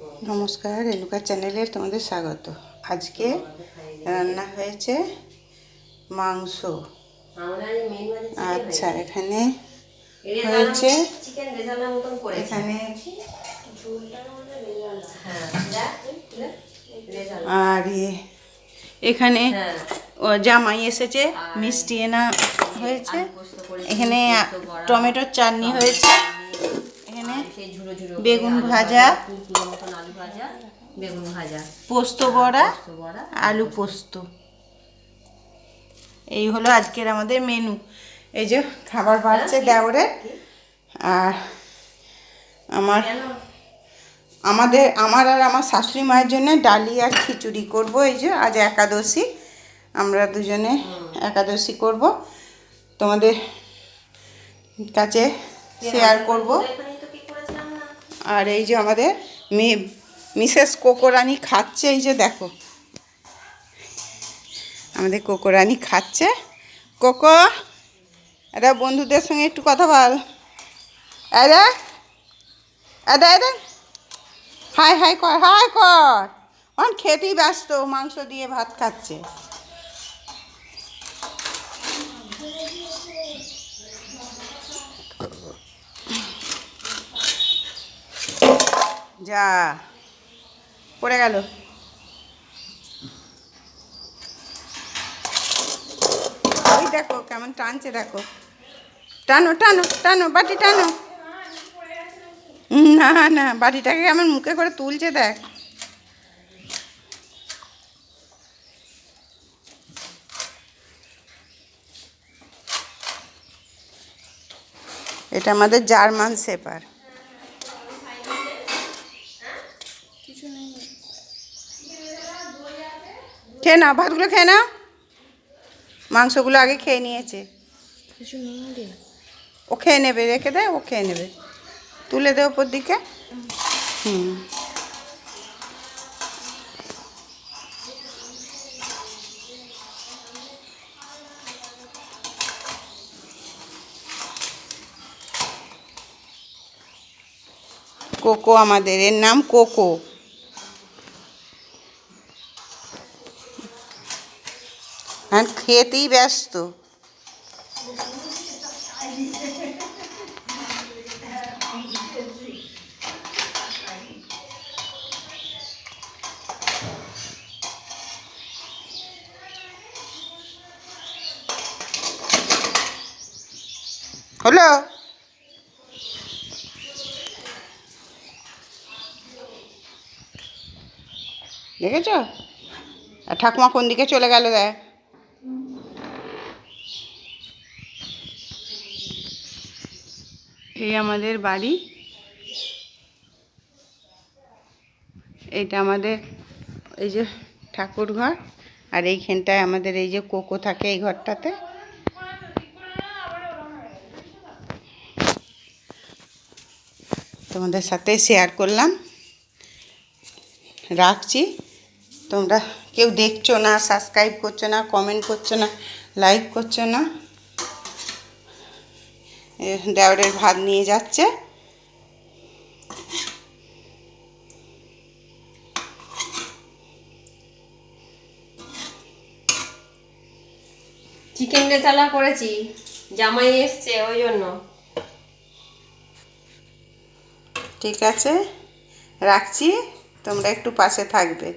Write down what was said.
নমস্কার রেণুকা চ্যানেলে তোমাদের স্বাগত আজকে রান্না হয়েছে মাংস আচ্ছা এখানে হয়েছে এখানে। আর ইয়ে এখানে জামাই এসেছে, মিষ্টি এনা হয়েছে এখানে টমেটোর চাটনি হয়েছে এখানে বেগুন ভাজা। কুমড়ো মতন আলু ভাজা বেগুন ভাজা। পোস্ত বড়া পোস্ত বড়া আলু পোস্ত। এই হলো আজকের আমাদের মেনু। এই যে খাবার বাড়ছে দেওরে আর আমার আমাদের আমার আর আমার শাশুড়ি মায়ের জন্য ডালি আর খিচুড়ি করব। এই যে আজ একাদশী। আমরা দুজনে একাদশী করব। তোমাদের কাছে শেয়ার করব। আর এই যে আমাদের মেয়ে মিসেস কোকোরানি খাচ্ছে, এই যে দেখো। আমাদের কোকোরানি খাচ্ছে। কোকো এটা বন্ধুদের সঙ্গে একটু কথা বল। আরে আরে আরে। হাই হাই, কর হাই, কর। অন খেতেই ব্যস্ত, মাংস দিয়ে ভাত খাচ্ছে। যা। পড়ে গেল। ওই দেখো কেমন টানছে, দেখো। টানো টানো টানো, বাটি টানো। না না, বাটিটাকে কেমন মুখে করে তুলছে, দেখ। এটা আমাদের জার্মান সেপার খেয়ে নাও ভাতগুলো খেয়ে নাও। মাংসগুলো আগে খেয়ে নিয়েছে। ও খেয়ে নেবে রেখে দেয় ও খেয়ে নেবে। তুলে দে ওপর দিকে। হুম। কোকো আমাদের এর নাম কোকো। হ্যাঁ খেতেই ব্যস্ত হলো দেখেছ আর ঠাকুমা কোন দিকে চলে গেল দেখ এই আমাদের বাড়ি। এটা আমাদের এই যে ঠাকুর ঘর, আর এইখানটায় আমাদের এই যে কোকো থাকে এই ঘরটাতে। তোমাদের সাথে শেয়ার করলাম। রাখছি। তোমরা কেউ দেখছ না সাবস্ক্রাইব করছ না কমেন্ট করছ না লাইক করছ না দেওরের ভাত নিয়ে যাচ্ছে। চিকেন রেজালা করেছি। জামাই এসছে ওই জন্য। ঠিক আছে রাখছি তোমরা একটু পাশে থাকবে।